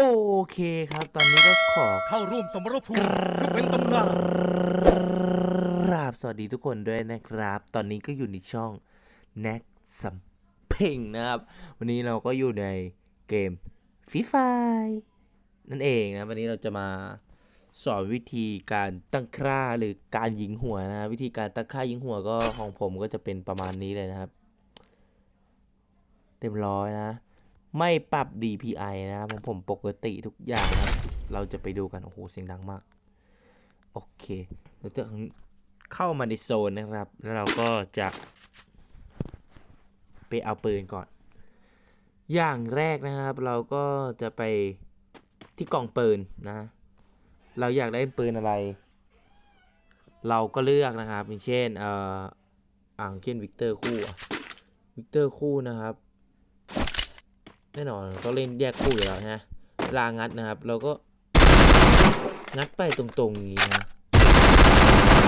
โอเคครับ ตอนนี้ก็ขอเข้าร่วมสมรภูมิเพื่อเป็นตำนานกราบสวัสดีทุกคนด้วยนะครับ ตอนนี้ก็อยู่ในช่อง n a c สัมเพ่งนะครับ วันนี้เราก็อยู่ในเกมฟีไฟนั่นเองนะ วันนี้เราจะมาสอนวิธีการตั้งค่าหรือการยิงหัวนะ วิธีการตั้งค่ายิงหัวก็ของผมก็จะเป็นประมาณนี้เลยนะครับ เต็มร้อยนะ ไม่ปรับ DPI นะครับผมปกติทุกอย่างนะครับเราจะไปดูกัน โอ้โห เสียงดังมาก โอเค เราจะเข้ามาในโซนนะครับ แล้วเราก็จะ ไปเอาปืนก่อน อย่างแรกนะครับ เราก็จะไปที่กล่องปืนนะ เราอยากได้ปืนอะไร เราก็เลือกนะครับอย่างเช่น เอ่ออ่างเช่นวิกเตอร์คู่วิกเตอร์คู่นะครับ แน่นอนต้องเล่นแยกคู่อยู่แล้วนะลางัดนะครับ เราก็ งัดไปตรงๆอย่างนี้นะ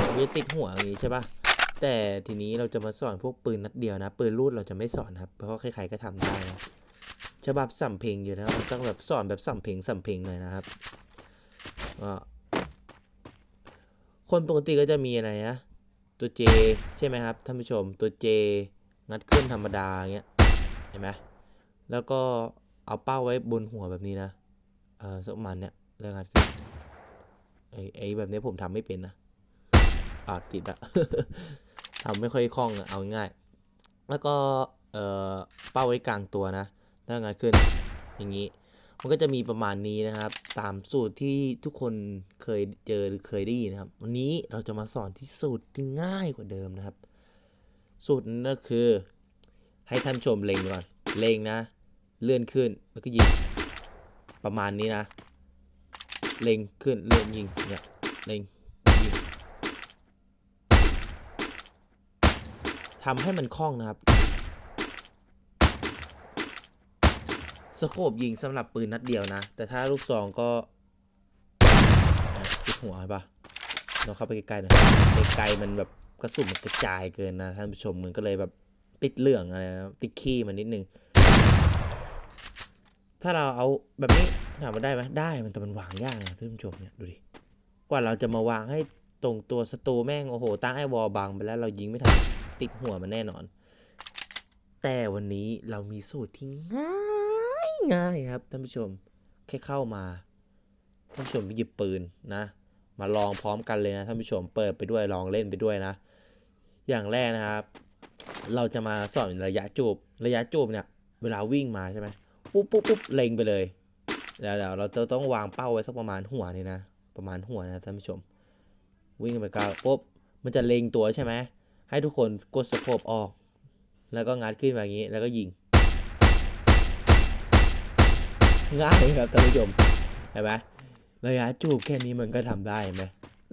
มันจะติดหัวอย่างนี้ใช่ปะแต่ทีนี้เราจะมาสอนพวกปืนนัดเดียวนะ ปืนรูดเราจะไม่สอนครับ เพราะใครๆก็ทำได้นะฉบับสัมเพลงอยู่นะมันต้องแบบสอนแบบสัมเพลงสัมเพลงหน่อยนะครับก็คนปกติก็จะมีอะไรนะตัว J ใช่ไหมครับท่านผู้ชมตัว J งัดขึ้นธรรมดาอย่างเงี้ยเห็นไหม แล้วก็เอาเป้าไว้บนหัวแบบนี้นะ เออสักประมันเนี่ยเรื่องงัดขึ้นไอ้ไอ้แบบนี้ผมทำไม่เป็นนะอาติดอะทำไม่ค่อยคล่องอะเอาง่าย แล้วก็เอ่อเป้าไว้กลางตัวนะแล้วงัดขึ้นอย่างนี้ มันก็จะมีประมาณนี้นะครับ ตามสูตรที่ทุกคนเคยเจอหรือเคยได้ยินนะครับ วันนี้เราจะมาสอนที่สูตรที่ง่ายกว่าเดิมนะครับ สูตรนั้นก็คือ ให้ท่านชมเล็งก่อนเล็งนะ เลื่อนขึ้นแล้วก็ยิงประมาณนี้นะ เล็งขึ้นเลื่อนยิงเนี่ยเล็งยิงทำให้มันคล่องนะครับสโคบยิงสำหรับปืนนัดเดียวนะ แต่ถ้าลูกซองก็ติดหัวใช่ปะเราเข้าไปใกล้ๆหน่อยไกลๆมันแบบกระสุนมันกระจายเกินนะท่านผู้ชมมันก็เลยแบบติดเหลืองอะไรนะติดขี้มันนิดนึง ถ้าเราเอาแบบนี้ถามว่าได้ไหมได้มันแต่มันวางยากนะท่านผู้ชมเนี่ยดูดิกว่าเราจะมาวางให้ตรงตัวศัตรูแม่งโอ้โหตั้งไอ้วอลบังไปแล้วเรายิงไม่ทันติดหัวมันแน่นอน แต่วันนี้เรามีสูตรที่ง่ายง่ายครับท่านผู้ชมแค่เข้ามาท่านผู้ชมไปหยิบปืนนะ มาลองพร้อมกันเลยนะท่านผู้ชมเปิดไปด้วยลองเล่นไปด้วยนะ อย่างแรกนะครับ เราจะมาสอนระยะจูบระยะจูบเนี่ยเวลาวิ่งมาใช่ไหม ปุ๊บปุ๊บปุ๊บเล็งไปเลยแล้วเดี๋ยวเราจะต้องวางเป้าไว้สักประมาณหัวนี่นะ ประมาณหัวนะท่านผู้ชม วิ่งไปก้าวปุ๊บมันจะเล็งตัวใช่ไหมให้ทุกคนกดสโคปออก แล้วก็งัดขึ้นมาอย่างนี้ แล้วก็ยิง ง่ายครับท่านผู้ชมเห็นไหมระยะจูบแค่นี้มันก็ทำได้ไหม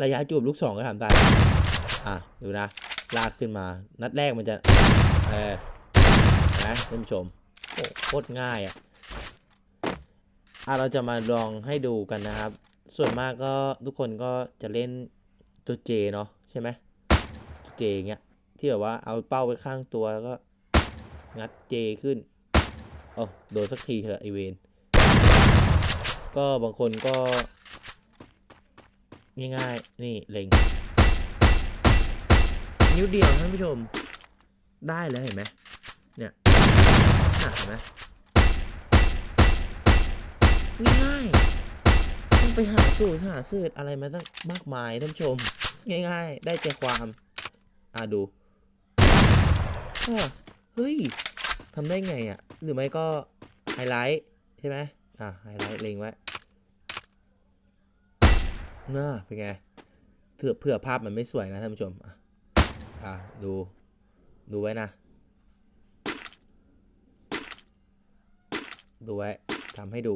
ระยะจูบลูกสองก็ทำได้ อะดูนะ ลากขึ้นมา นัดแรกมันจะ เออนะท่านผู้ชมโอ้โคตรง่ายอะ อะเราจะมาลองให้ดูกันนะครับ ส่วนมากก็ทุกคนก็จะเล่นตัวเจเนาะใช่ไหมตัวเจเงี้ยที่แบบว่าเอาเป้าไว้ข้างตัวแล้วก็งัดเจขึ้นโอ้โดนสักทีเถอะไอเวนก็บางคนก็ ง่ายๆ นี่เล็ง นิ้วเดียวท่านผู้ชม ได้แล้วเห็นไหม ไปหาสูตรหาสูตรอะไรมาตั้งมากมายท่านชม ง่าย ๆ ได้ใจความอะดูเฮ้ยทำได้ไงอะ หรือไม่ก็ไฮไลท์ใช่ไหมอะไฮไลท์เล็งไว้น่าเป็นไงเผื่อเผื่อภาพมันไม่สวยนะท่านผู้ชมอะอะดู ดูไว้นะ ดูไว้ทำให้ดู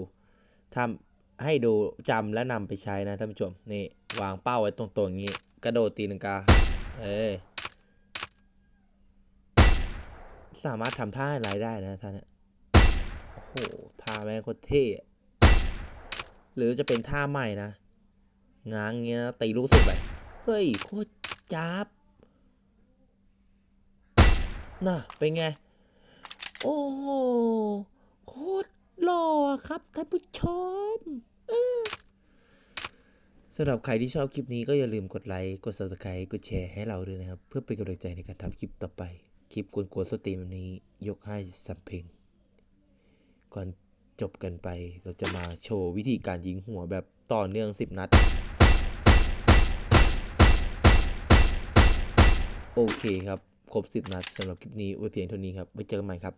ทำ ให้ดูจำและนำไปใช้นะท่านผู้ชมนี่วางเป้าไว้ตรงๆอย่างนี้ กระโดดตีลังกา เอ้ยสามารถทำท่าอะไรได้นะท่านนี่ยโอ้โหท่าแม่งโคตรเท่หรือจะเป็นท่าใหม่นะง้างเงี้ยนะตีลูกสุดไปเฮ้ยโคตรจับน่ะเป็นไง โอ้โหโคตรหล่อครับท่านผู้ชม สำหรับใครที่ชอบคลิปนี้ก็อย่าลืมกดไลค์ กด subscribe กดแชร์ให้เราด้วยนะครับ เพื่อเป็นกำลังใจในการทำคลิปต่อไป คลิปกวนๆสตรีมนี้ยกให้สัมเพลงก่อนจบกันไปเราจะมาโชว์วิธีการยิงหัวแบบต่อเนื่อง 10 นัด โอเคครับ ครบ 10 นัดสำหรับคลิปนี้ไว้เพียงเท่านี้ครับ ไว้เจอกันใหม่ครับ